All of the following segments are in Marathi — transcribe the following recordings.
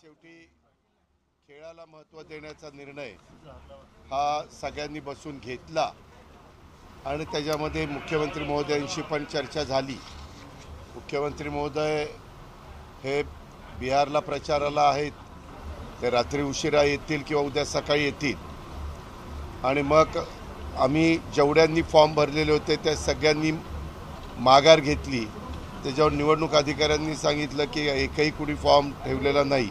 शेवटी खेळाला महत्त्व देण्याचा निर्णय हा सगळ्यांनी बसून घेतला आणि त्याच्यामध्ये मुख्यमंत्री महोदयांशी पण चर्चा झाली. मुख्यमंत्री महोदय हे बिहारला प्रचाराला आहेत. ते रात्री उशिरा येतील किंवा उद्या सकाळी येतील. आणि मग आम्ही जेवढ्यांनी फॉर्म भरलेले होते त्या सगळ्यांनी माघार घेतली. त्याच्यावर निवडणूक अधिकाऱ्यांनी सांगितलं की एकही कुणी फॉर्म ठेवलेला नाही.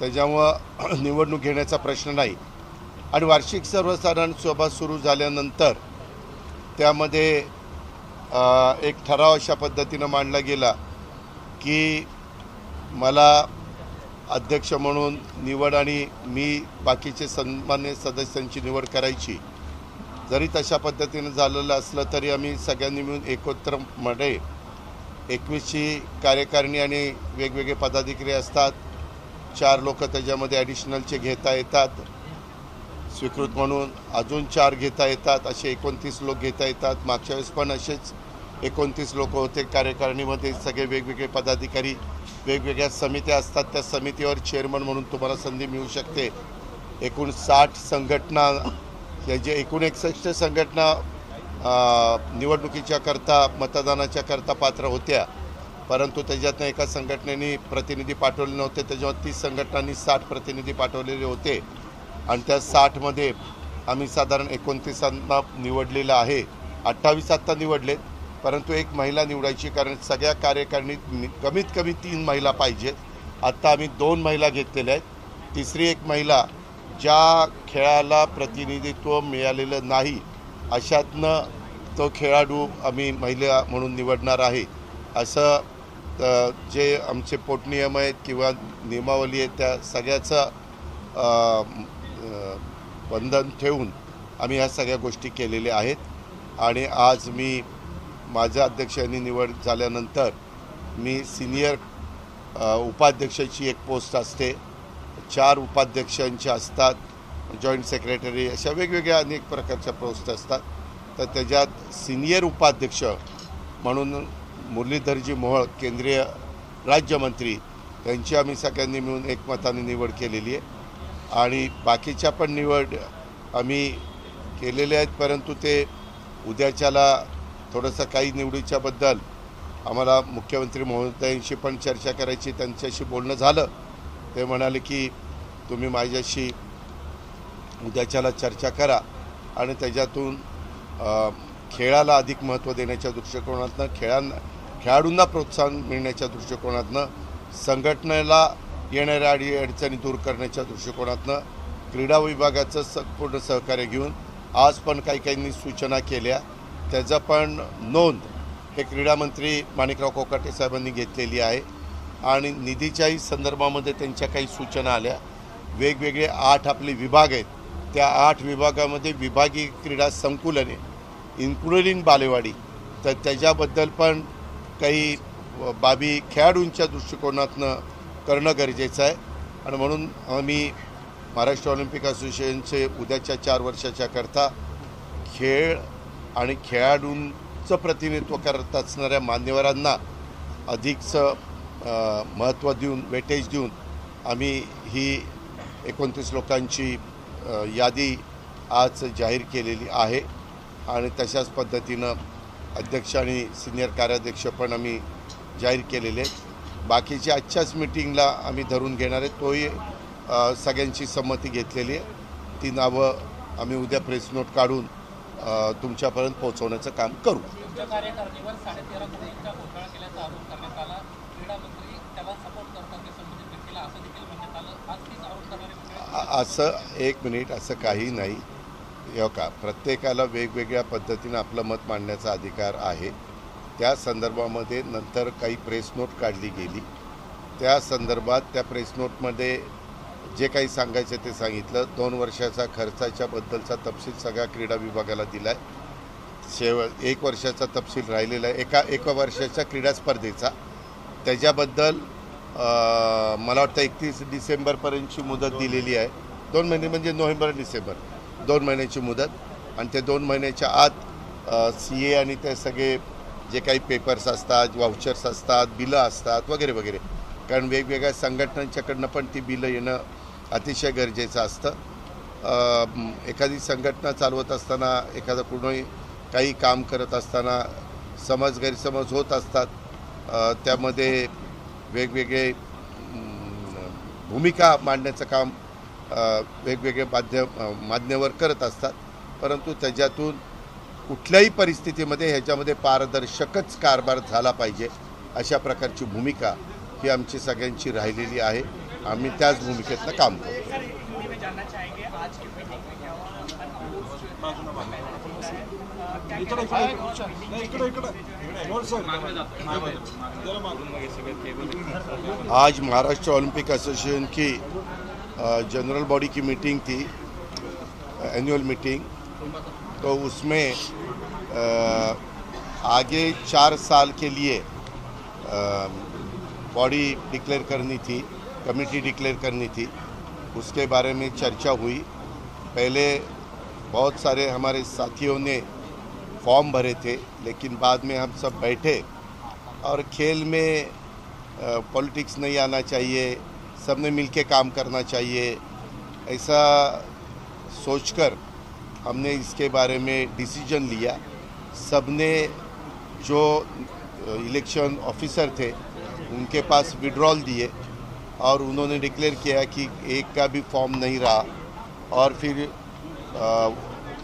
त्याच्यामुळं निवडणूक घेण्याचा प्रश्न नाही. आणि वार्षिक सर्वसाधारण सभा सुरू झाल्यानंतर त्यामध्ये एक ठराव अशा पद्धतीनं मांडला गेला की मला अध्यक्ष म्हणून निवड आणि मी बाकीचे सन्मान्य सदस्यांची निवड करायची. जरी तशा पद्धतीनं झालेलं असलं तरी आम्ही सगळ्यांनी मिळून एकत्रमध्ये एकवीसची कार्यकारिणी आणि वेगवेगळे पदाधिकारी असतात. चार लोक त्याच्यामध्ये ॲडिशनलचे घेता येतात. स्वीकृत म्हणून अजून चार घेता येतात. असे एकोणतीस लोक घेता येतात. मागच्या वेळेस पण असेच एकोणतीस लोक होते. कार्यकारिणीमध्ये सगळे वेगवेगळे पदाधिकारी वेगवेगळ्या समित्या असतात त्या समितीवर चेअरमन म्हणून तुम्हाला संधी मिळू शकते. एकूण साठ संघटना या जे एकूण एकसष्ट संघटना निवडणुकीच्या करता मतदानाच्या करता पात्र होत्या. परंतु त्याच्यातनं एका संघटनेने प्रतिनिधी पाठवले नव्हते त्याच्यावर तीस संघटनांनी साठ प्रतिनिधी पाठवलेले होते. आणि त्या साठमध्ये आम्ही साधारण एकोणतीसांना निवडलेलं आहे. अठ्ठावीस आत्ता निवडलेत. परंतु एक महिला निवडायची कारण सगळ्या कार्यकारिणीत कमीत कमी तीन महिला पाहिजेत. आत्ता आम्ही दोन महिला घेतलेल्या आहेत. तिसरी एक महिला ज्या खेळाला प्रतिनिधित्व मिळालेलं नाही अशातनं तो खेळाडू आम्ही महिला म्हणून निवडणार आहे. असं जे आमचे पोटनियम आहेत किंवा नियमावली आहेत त्या सगळ्याचं बंधन ठेवून आम्ही ह्या सगळ्या गोष्टी केलेल्या आहेत. आणि आज मी माझ्या अध्यक्षांनी निवड झाल्यानंतर मी सिनियर उपाध्यक्षाची एक पोस्ट असते. चार उपाध्यक्षांचे असतात जॉईंट सेक्रेटरी अशा वेगवेगळ्या अनेक प्रकारच्या पोस्ट असतात. तर त्याच्यात सिनियर उपाध्यक्ष म्हणून मुरलीधरजी मोहोळ केंद्रीय राज्यमंत्री त्यांची आम्ही सगळ्यांनी मिळून एकमताने निवड केलेली आहे. आणि बाकीच्या पण निवड आम्ही केलेल्या आहेत परंतु ते उद्याच्याला थोडंसं काही निवडीच्याबद्दल आम्हाला मुख्यमंत्री महोदयांशी पण चर्चा करायची त्यांच्याशी बोलणं झालं. ते म्हणाले की तुम्ही माझ्याशी उद्याच्याला चर्चा करा आणि त्याच्यातून खेळाला अधिक महत्त्व देण्याच्या दृष्टिकोनातनं खेळांना खेळाडूंना प्रोत्साहन मिळण्याच्या दृष्टिकोनातनं संघटनेला येणाऱ्या अडी अडचणी दूर करण्याच्या दृष्टिकोनातनं क्रीडा विभागाचं संपूर्ण सहकार्य घेऊन आज पण काही काहींनी सूचना केल्या. त्याचा पण नोंद हे क्रीडामंत्री माणिकराव कोकाटे साहेबांनी घेतलेली आहे. आणि निधीच्याही संदर्भामध्ये त्यांच्या काही सूचना आल्या. वेगवेगळे आठ आपले विभाग आहेत. त्या आठ विभागामध्ये विभागीय क्रीडा संकुलने इन्क्लुडिंग बालेवाडी तर त्याच्याबद्दल पण काही बाबी खेळाडूंच्या दृष्टिकोनातनं करणं गरजेचं आहे. आणि म्हणून आम्ही महाराष्ट्र ऑलिम्पिक असोसिएशनचे उद्याच्या चार वर्षाच्या करता खेळ आणि खेळाडूंचं प्रतिनिधित्व करत असणाऱ्या मान्यवरांना अधिकचं महत्त्व देऊन वेटेज देऊन आम्ही ही एकोणतीस लोकांची यादी आज जाहीर केलेली आहे. आणि तशाच पद्धतीनं अध्यक्ष आणि सिनियर कार्याध्यक्ष पण आम्ही जाहीर केलेले आहेत. बाकीची आजच्याच मिटिंगला आम्ही धरून घेणार आहे. तोही सगळ्यांची संमती घेतलेली आहे. ती नावं आम्ही उद्या प्रेस नोट काढून तुमच्यापर्यंत पोहोचवण्याचं काम करू. असं एक मिनिट असं काही नाही. हो का? प्रत्येकाला वेगवेगळ्या पद्धतीनं आपलं मत मांडण्याचा अधिकार आहे. त्या संदर्भामध्ये नंतर काही प्रेस नोट काढली गेली. त्या संदर्भात त्या प्रेस नोटमध्ये जे काही सांगायचं ते सांगितलं. दोन वर्षाचा खर्चाच्या बद्दलचा तपशील सगळ्या क्रीडा विभागाला दिला आहे शेव एक वर्षाचा तपशील राहिलेला आहे. एका एका वर्षाच्या क्रीडा स्पर्धेचा. त्याच्याबद्दल मला वाटतं एकतीस डिसेंबरपर्यंतची मुदत दिलेली आहे. दोन महिने म्हणजे नोव्हेंबर डिसेंबर. दोन महिन्याची मुदत. आणि ते दोन महिन्याच्या आत सी ए आणि ते सगळे जे काही पेपर्स असतात वाउचर्स असतात बिलं असतात वगैरे वगैरे. कारण वेगवेगळ्या संघटनांच्याकडनं पण ती बिलं येणं अतिशय गरजेचं असतं. एखादी संघटना चालवत असताना एखादं कुणी काही काम करत असताना समज गैरसमज होत असतात. त्यामध्ये वेगवेगळे भूमिका मांडण्याचं काम वेगवेगळे माध्यम अ, मान्यवर करत असतात. परंतु त्याच्यातून कुठल्याही परिस्थितीमध्ये ह्याच्यामध्ये पारदर्शकच कारभार झाला पाहिजे अशा प्रकारची भूमिका ही आमची सगळ्यांची राहिलेली आहे. आम्ही त्याच भूमिकेतनं काम करतो. सर हिंदी में जानना चाहेंगे आज की मीटिंग में क्या हुआ अनअप्रूव्ड जो है क्या इकडे इकडे नाही, इकडे इकडे बोल सर जरा मागून आज महाराष्ट्र ओलंपिक एसोसिएशन की अ, जनरल बॉडी की मीटिंग थी एनुअल मीटिंग. तो उसमें अ, आगे चार साल के लिए अ, बॉडी डिक्लेयर करनी थी, कमेटी डिक्लेयर करनी थी। उसके बारे में चर्चा हुई। पहले बहुत सारे हमारे साथियों ने फॉर्म भरे थे, लेकिन बाद में हम सब बैठे। और खेल में पॉलिटिक्स नहीं आना चाहिए, सबने मिलके काम करना चाहिए। ऐसा सोचकर हमने इसके बारे में डिसीज़न लिया। सबने जो इलेक्शन ऑफिसर थे उनके पास विड्रॉल दिए और उन्होंने डिक्लेयर किया कि एक का भी फॉर्म नहीं रहा। और फिर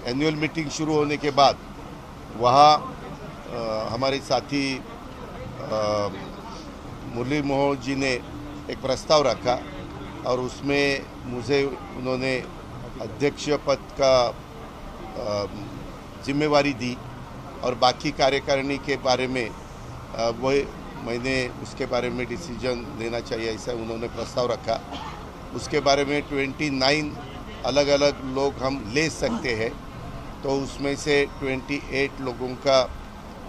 एनुअल मीटिंग शुरू होने के बाद वहाँ हमारे साथी मुरली मोहन जी ने एक प्रस्ताव रखा और उसमें मुझे, उन्होंने अध्यक्ष पद का जिम्मेवारी दी और बाकी कार्यकारिणी के बारे में वह मैंने उसके बारे में डिसीज़न लेना चाहिए, ऐसा उन्होंने प्रस्ताव रखा। उसके बारे में 29 अलग अलग लोग हम ले सकते हैं। तो उसमें से 28 लोगों का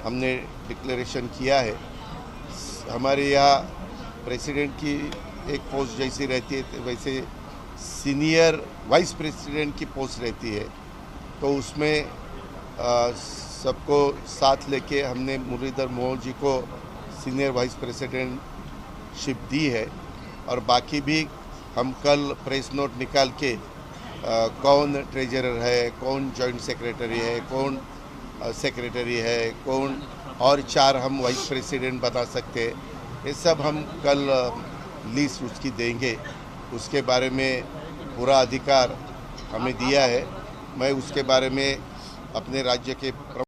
हमने डिक्लेरेशन किया है। हमारे यहाँ प्रेसिडेंट की एक पोस्ट जैसी रहती है, वैसे सीनियर वाइस प्रेसिडेंट की पोस्ट रहती है। तो उसमें सबको साथ लेके हमने मुरलीधर मोहन जी को सीनियर वाइस प्रेसिडेंट शिप दी है और बाकी भी हम कल प्रेस नोट निकाल के अ, कौन ट्रेजरर है कौन जॉइंट सेक्रेटरी है कौन सेक्रेटरी है कौन और चार हम वाइस प्रेसिडेंट बता सकते हैं। ये सब हम कल लिस्ट उसकी देंगे। उसके बारे में पूरा अधिकार हमें दिया है। मैं उसके बारे में अपने राज्य के